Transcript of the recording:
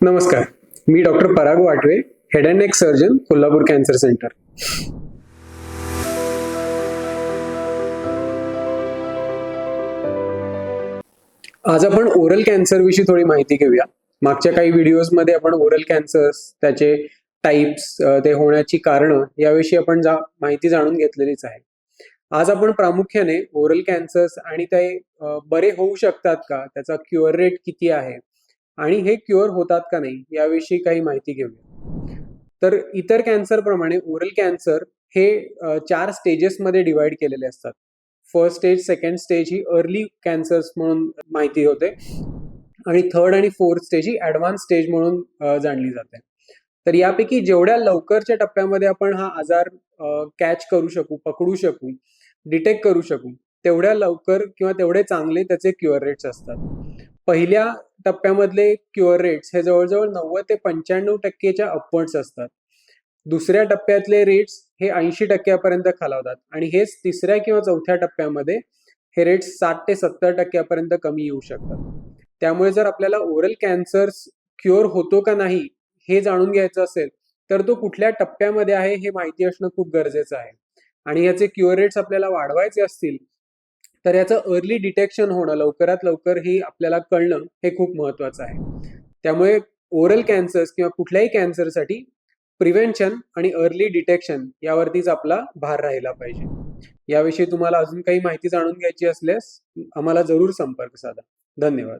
नमस्कार. मी doctor Parag Watve head and neck surgeon Kolhapur cancer centre. आज आपण oral cancer विषयी थोडी माहिती घेऊया. मागच्या काही व्हिडिओजमध्ये आपण ओरल कॅन्सर्स त्याचे टाईप्स ते होण्याची कारणं याविषयी आपण जा माहिती जाणून घेतलेलीच आहे. आज आपण प्रामुख्याने ओरल कॅन्सर्स आणि ते बरे होऊ शकतात का? त्याचा क्युअर रेट किती आहे? आणि हे क्युअर होतात का नाही याविषयी काही माहिती घेऊया. तर इतर कॅन्सर प्रमाणे ओरल कॅन्सर हे चार स्टेजेसमध्ये डिवाइड केलेले असतात. फर्स्ट स्टेज सेकंड स्टेज ही अर्ली कॅन्सर्स म्हणून माहिती होते. आणि थर्ड आणि फोर्थ स्टेज ही ॲडव्हान्स स्टेज म्हणून जाणली जाते. तर यापैकी जेवढ्या लवकरच्या टप्प्यामध्ये आपण हा आजार कॅच करू शकू पकडू शकू डिटेक्ट करू शकू तेवढ्या लवकर किंवा तेवढे चांगले त्याचे क्युअर रेट्स असतात. पहिल्या टप्प्यामधले क्युअर रेट्स हे जवळजवळ नव्वद ते पंच्याण्णव टक्केच्या अपवर्ड्स असतात. दुसऱ्या टप्प्यातले रेट्स हे ऐंशी टक्क्यापर्यंत खालावतात आणि हेच तिसऱ्या किंवा चौथ्या टप्प्यामध्ये हे रेट्स साठ ते सत्तर टक्क्यापर्यंत कमी येऊ शकतात. त्यामुळे जर आपल्याला ओरल कॅन्सर्स क्युअर होतो का नाही हे जाणून घ्यायचं असेल तर तो कुठल्या टप्प्यामध्ये आहे हे माहिती असणं खूप गरजेचं आहे. आणि याचे क्युअर रेट्स आपल्याला वाढवायचे असतील तर याचं अर्ली डिटेक्शन होणं लवकरात लवकर ही आपल्याला कळणं हे खूप महत्वाचं आहे. त्यामुळे ओरल कॅन्सर्स किंवा कुठल्याही कॅन्सरसाठी प्रिव्हेन्शन आणि अर्ली डिटेक्शन यावरतीच आपला भार राहिला पाहिजे. याविषयी तुम्हाला अजून काही माहिती जाणून घ्यायची असल्यास आम्हाला जरूर संपर्क साधा. धन्यवाद.